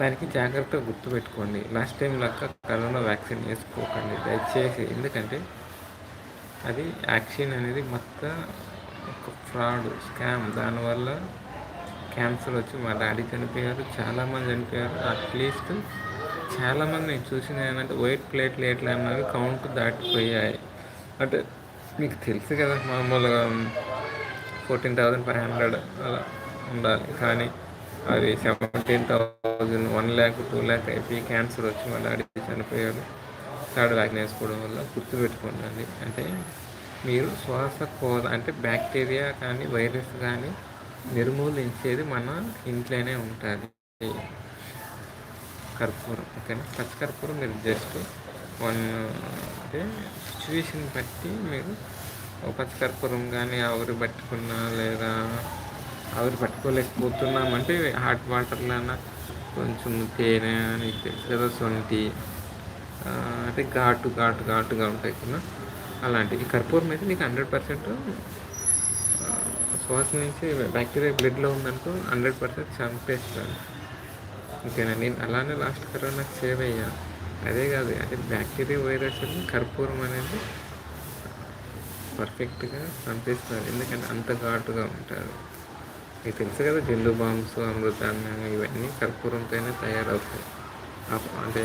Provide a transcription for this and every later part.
దానికి జాగ్రత్తగా గుర్తుపెట్టుకోండి. లాస్ట్ టైం లెక్క కరోనా వ్యాక్సిన్ వేసుకోకండి. దయచేసి ఎందుకంటే అది యాక్సిన్ అనేది మొత్తం ఒక ఫ్రాడ్ స్కామ్. దానివల్ల క్యాన్సర్ వచ్చి మా డాడీ చనిపోయారు చాలామంది చనిపోయారు. అట్లీస్ట్ చాలామంది నేను చూసిన ఏంటంటే వైట్ ప్లేట్లు ఎట్లా అన్నవి కౌంట్ దాటిపోయాయి. అంటే మీకు తెలుసు కదా మామూలుగా ఫోర్టీన్ థౌజండ్ ఫైవ్ హండ్రెడ్ అలా ఉండాలి. కానీ అవి seventeen thousand one lakh two lakh అయిపోయి క్యాన్సర్ వచ్చి మా డాడీ చనిపోయాడు. థర్డ్ వ్యాక్సిన్ వేసుకోవడం వల్ల గుర్తుపెట్టుకోండి అంటే మీరు శ్వాసకోద అంటే బ్యాక్టీరియా కానీ వైరస్ కానీ నిర్మూలించేది మన ఇంట్లోనే ఉంటుంది. కర్పూరం ఓకేనా? పచ్చకర్పూరం మీరు జస్ట్ వన్ అంటే సిచ్యువేషన్ బట్టి మీరు పచ్చకర్పూరం కానీ ఆవిరి పట్టుకున్నా లేదా ఆవిరి పట్టుకోలేకపోతున్నాం అంటే హాట్ వాటర్లోన కొంచెం తేనె అని తెలుసు కదా సొంటి అంటే ఘాటు ఘాటు ఘాటుగా ఉంటాయి కదా. అలాంటివి కర్పూరం అయితే నీకు హండ్రెడ్ పర్సెంట్ శ్వాస నుంచి బ్యాక్టీరియా బ్లడ్లో ఉందనుకో హండ్రెడ్ పర్సెంట్ చంపేస్తాను. ఓకేనా? నేను అలానే లాస్ట్ కరోనాకి సేవ్ అయ్యా. అదే కాదు అంటే బ్యాక్టీరియా వైరస్ కర్పూరం అనేది పర్ఫెక్ట్గా చంపేస్తారు. ఎందుకంటే అంత ఘాటుగా ఉంటారు. మీకు తెలుసు కదా జెండు బాంబ్స్ అమృతాన్నం ఇవన్నీ కర్పూరంతోనే తయారవుతాయి. అంటే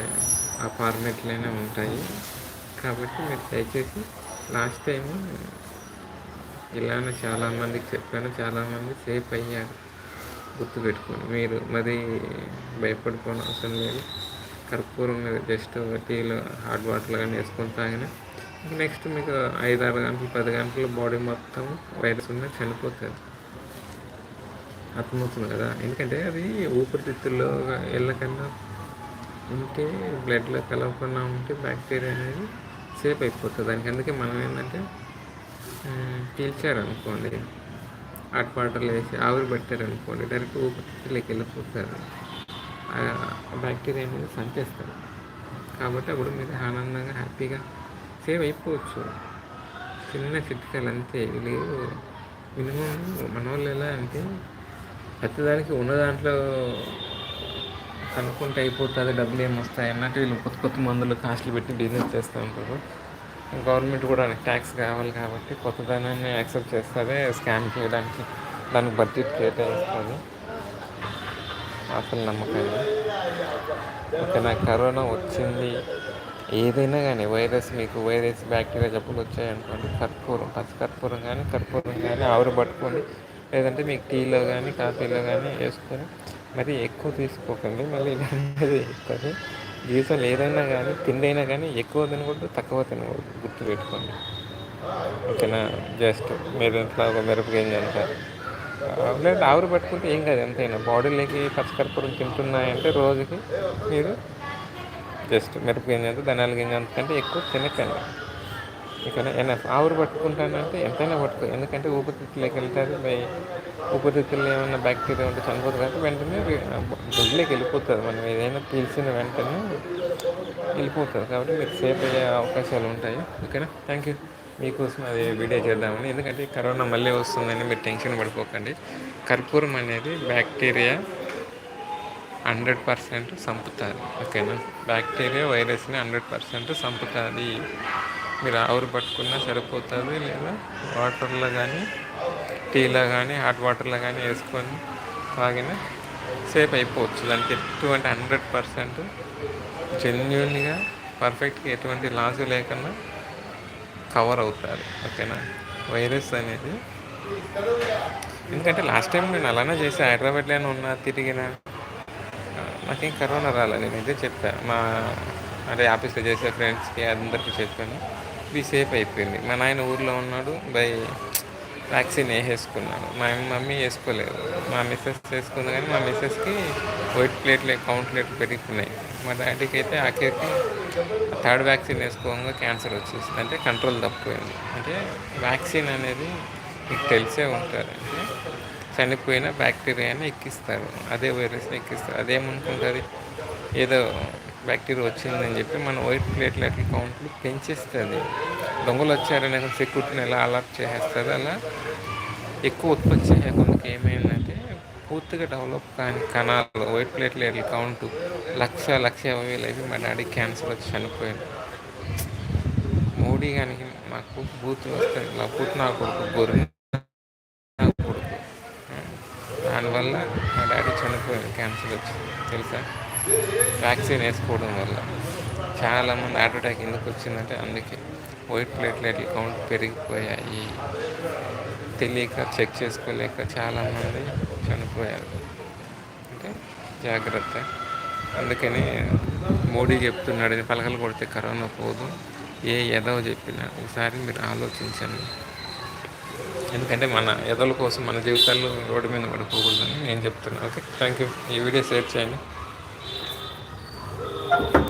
ఆ ఫార్మేట్లోనే ఉంటాయి. కాబట్టి మీరు దయచేసి లాస్ట్ టైం ఇలానే చాలామందికి చెప్పాను చాలామంది సేఫ్ అయ్యారు. గుర్తుపెట్టుకోండి మీరు మరి భయపడిపోయిన అవసరం లేదు. కర్పూరం మీద జస్ట్ టీలో హాట్ వాటర్ కానీ వేసుకొని తాగిన నెక్స్ట్ మీకు ఐదు ఆరు గంటలు పది గంటలు బాడీ మొత్తం వైరస్ ఉన్న చనిపోతుంది అర్థమవుతుంది కదా. ఎందుకంటే అది ఊపిరితిత్తుల్లో వెళ్ళకన్నా ఉంటే బ్లడ్లో కలవకుండా ఉంటే బ్యాక్టీరియా అనేది సేఫ్ అయిపోతుంది. దానికి అందుకే మనం ఏంటంటే పీల్చారనుకోండి హాట్ వాటర్లో వేసి ఆవిరి పెట్టారనుకోండి డైరెక్ట్ ఊపిరితిత్తులోకి వెళ్ళిపోతారు. బ్యాక్టీరియా అనేది చంపేస్తారు. కాబట్టి అప్పుడు మీరు ఆనందంగా హ్యాపీగా సేవ్ అయిపోవచ్చు. చిన్న చిట్కాలు అంతే లేవు. మినిమం మన వాళ్ళు ఎలా అంటే ప్రతిదానికి ఉన్న దాంట్లో కనుక్కుంటే అయిపోతుంది డబ్బులు ఏమొస్తాయి అన్నట్టు వీళ్ళు కొత్త కొత్త మందులు కాస్ట్లు పెట్టి బిజినెస్ చేస్తూ ఉంటారు. గవర్నమెంట్ కూడా ట్యాక్స్ కావాలి కాబట్టి కొత్త దానాన్ని యాక్సెప్ట్ చేస్తుంది స్కామ్ చేయడానికి దానికి బడ్జెట్ కేటాయిస్తుంది. అసలు నమ్మకం ఓకే నాకు కరోనా వచ్చింది ఏదైనా కానీ వైరస్ మీకు వైరస్ బ్యాక్టీరియా జబ్బులు వచ్చాయనుకోండి కర్పూరం పచ్చి కర్పూరం కానీ కర్పూరం కానీ ఆవిరి పట్టుకొని లేదంటే మీకు టీలో కానీ కాఫీలో కానీ వేసుకొని మరి ఎక్కువ తీసుకోకండి. మళ్ళీ ఇలాంటిది ఇస్తుంది జీవితంలో ఏదైనా కానీ తిండైనా కానీ ఎక్కువ తినకూడదు తక్కువ తినకూడదు. గుర్తుపెట్టుకోండి. ఓకేనా? జస్ట్ మీరు ఇంట్లో ఒక మిరపకాయ అంటారు లేదు ఆవిరి పట్టుకుంటే ఏం కాదు ఎంతైనా. బాడీలోకి పచ్చకర్పూరం తింటున్నాయంటే రోజుకి మీరు జస్ట్ మిరపగింజ అంత ధనాల గింజ అంతకంటే ఎక్కువ తినకండి. ఇక్కడ ఎనఫ్ ఆవిరి పట్టుకుంటానంటే ఎంతైనా పట్టుకో. ఎందుకంటే ఊపిరితిత్తులోకి వెళ్తారు. ఊపిరితిత్తుల్లో ఏమైనా బ్యాక్టీరియా ఉంటే చనిపోతుంది కాబట్టి వెంటనే బ్లడ్లోకి వెళ్ళిపోతుంది మనం ఏదైనా పీల్చిన వెంటనే వెళ్ళిపోతుంది కాబట్టి మీకు సేఫ్ అయ్యే అవకాశాలు ఉంటాయి. ఓకేనా? థ్యాంక్ యూ మీకోసం అది వీడియో చేద్దామని. ఎందుకంటే కరోనా మళ్ళీ వస్తుందని మీరు టెన్షన్ పడిపోకండి. కర్పూరం అనేది బ్యాక్టీరియా హండ్రెడ్ పర్సెంట్ చంపుతుంది. ఓకేనా? బ్యాక్టీరియా వైరస్ని హండ్రెడ్ పర్సెంట్ చంపుతుంది. మీరు ఆవిరి పట్టుకున్నా సరిపోతుంది లేదా? వాటర్లో కానీ టీలో కానీ హాట్ వాటర్లో కానీ వేసుకొని తాగినా సేఫ్ అయిపోవచ్చు. దానికి ఎటువంటి హండ్రెడ్ పర్సెంట్ జెన్యున్గా పర్ఫెక్ట్గా ఎటువంటి లాస్ లేకుండా కవర్ అవుతారు. ఓకేనా? వైరస్ అనేది. ఎందుకంటే లాస్ట్ టైం నేను అలానే చేసి హైదరాబాద్లోనే ఉన్నా తిరిగిన నాకేం కరోనా రాలేదు. నేను ఇదే చెప్పాను మా అంటే ఆఫీస్లో చేసే ఫ్రెండ్స్కి అందరికీ చెప్పాను. ఇది సేఫ్ అయిపోయింది. మా నాయన ఊర్లో ఉన్నాడు బై వ్యాక్సిన్ వేసేసుకున్నాడు. మా మమ్మీ వేసుకోలేదు. మా మిస్సెస్ వేసుకుంది కానీ మా మిస్సెస్కి వైట్ ప్లేట్లు కౌంట్ ప్లేట్లు పెరుగుతున్నాయి మా డాడీకి అయితే ఆఖరికి థర్డ్ వ్యాక్సిన్ వేసుకోగా క్యాన్సర్ వచ్చేసింది. అంటే కంట్రోల్ తప్పిపోయింది. అంటే వ్యాక్సిన్ అనేది మీకు తెలిసే ఉంటారు అంటే చనిపోయిన బ్యాక్టీరియాని ఎక్కిస్తారు. అదే వైరస్ని ఎక్కిస్తారు. అదేమనుకుంటుంది ఏదో బ్యాక్టీరియా వచ్చిందని చెప్పి మన వైట్ ప్లేట్లెట్ల కౌంట్లు పెంచేస్తుంది. దొంగలు వచ్చారనే సెక్యూరిటీని ఎలా అలర్ట్ చేసేస్తుంది అలా ఎక్కువ ఉత్పత్తి చేయకుండా ఏమైందంటే పూర్తిగా డెవలప్ కాని కణాలు వైట్ ప్లేట్లెట్ల కౌంట్ లక్ష లక్ష యాభై వేలు అయిపోయి మా డాడీ క్యాన్సర్ వచ్చి చనిపోయింది మోడీ కానీ మాకు బూతులు వస్తే ఇలా పుట్టిన కొడుకు గొర్రె కొడుకు. దానివల్ల మా డాడీ చనిపోయింది క్యాన్సర్ వచ్చి తెలుసా? వ్యాక్సిన్ వేసుకోవడం వల్ల చాలామంది హార్ట్ అటాక్ ఎందుకు వచ్చిందంటే అందుకే వైట్ ప్లేట్లెట్ కౌంట్ పెరిగిపోయాయి. తెలియక చెక్ చేసుకోలేక చాలామంది చనిపోయారు. అంటే జాగ్రత్త. అందుకని మోడీ చెప్తున్నాడు పలకలు కొడితే కరోనా పోదు. ఏ ఎదవ చెప్పినా ఒకసారి మీరు ఆలోచించండి. ఎందుకంటే మన ఎదల కోసం మన జీవితాల్లో రోడ్డు మీద పడిపోకూడదని నేను చెప్తున్నాను ఓకే థ్యాంక్ యూ ఈ వీడియో షేర్ చేయండి. Thank you.